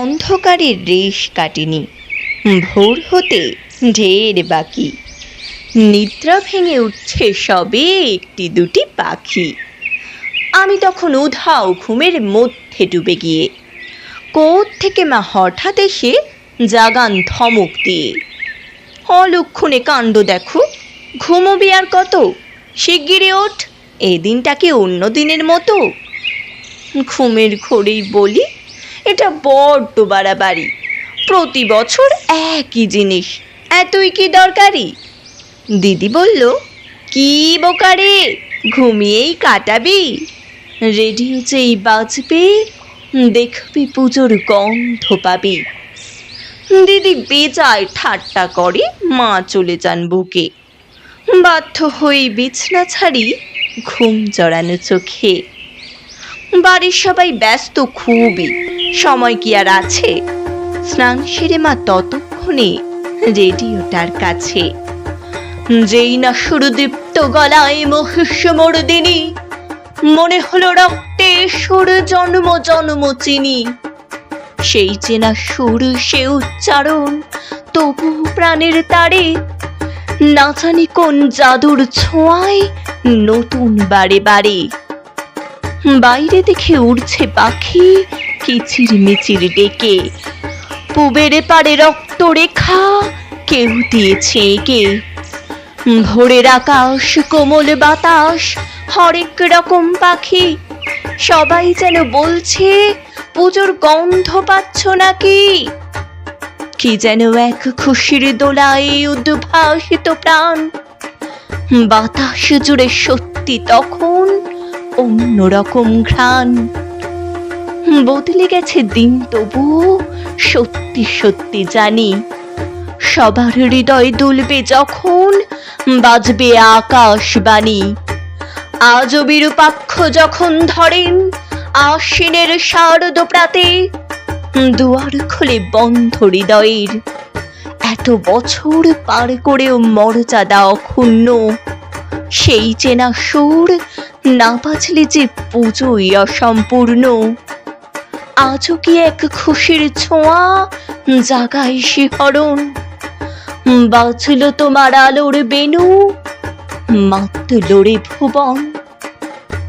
অন্ধকারের রেশ কাটেনি। ভোর হতে ঢের বাকি। নিদ্রা ভেঙে উঠছে সবে একটি দুটি পাখি। আমি তখন উধাও ঘুমের মধ্যে ডুবে গিয়ে, কোথ থেকে মা হঠাৎ এসে জাগান ধমক দিয়ে, অলক্ষণে কাণ্ড দেখো, ঘুমোবি আর কত? শিগগিরই ওঠ এই দিনটা কি অন্য দিনের মতো? ঘুমের ঘোরেই বলি এটা বড্ড বাড়াবাড়ি। প্রতি বছর একই জিনিস। এতই কি দরকারি? দিদি বলল, কি বোকারে ঘুমিয়েই কাটাবি। রেডিও যেই বাজবে দেখবি পুজোর গন্ধ পাবি। দিদি বেজায় ঠাট্টা করে মা চলে যান বুকে। বাধ্য হয়ে বিছনা ছাড়ি ঘুম জড়ানো চোখে। বাড়ির সবাই ব্যস্ত খুবই। সময় কি আর আছে? স্নান সেরে মা ততক্ষণে রেডিওটার কাছে। যেই না সুরদীপ্ত গলায় মহিষ মরদিনী, মনে হলো রক্তে সুর জন্ম জন্ম চিনি। সেই চেনা সুর, সে উচ্চারণ তবু প্রাণের তারে, না জানি কোন জাদুর ছোঁয়ায় নতুন বারে বারে। বাইরে দেখে উড়ছে পাখি কিচির মিচির ডেকে। পুবের পারে রক্ত রেখা কেউ দিয়েছে একে। ভোরের আকাশ, কোমল বাতাস, হরেক রকম পাখি। সবাই যেন বলছে, পুজোর গন্ধ পাচ্ছ নাকি? কি যেন এক খুশির দোলায় উদ্ভাসিত প্রাণ। বাতাস জুড়ে সত্যি তখন অন্যরকম ঘ্রাণ। বদলে গেছে দিন, তবু সত্যি সত্যি জানি, সবার হৃদয় দুলবে যখন বাজবে আকাশবাণী। আজও বিরূপাক্ষ যখন ধরেন আশ্বিনের শারদ প্রাতে, দুয়ার খুলে বন্ধ হৃদয়ের। এত বছর পার করেও মর্যাদা অক্ষুণ্ণ, সেই চেনা সুর না বাজলে যে পুজোই অসম্পূর্ণ। আজও কি এক খুশির ছোঁয়া জাগায় শিহরণ? বাঁচল তোমার আলোর বেনু মাত্র লড়ে ভুবন।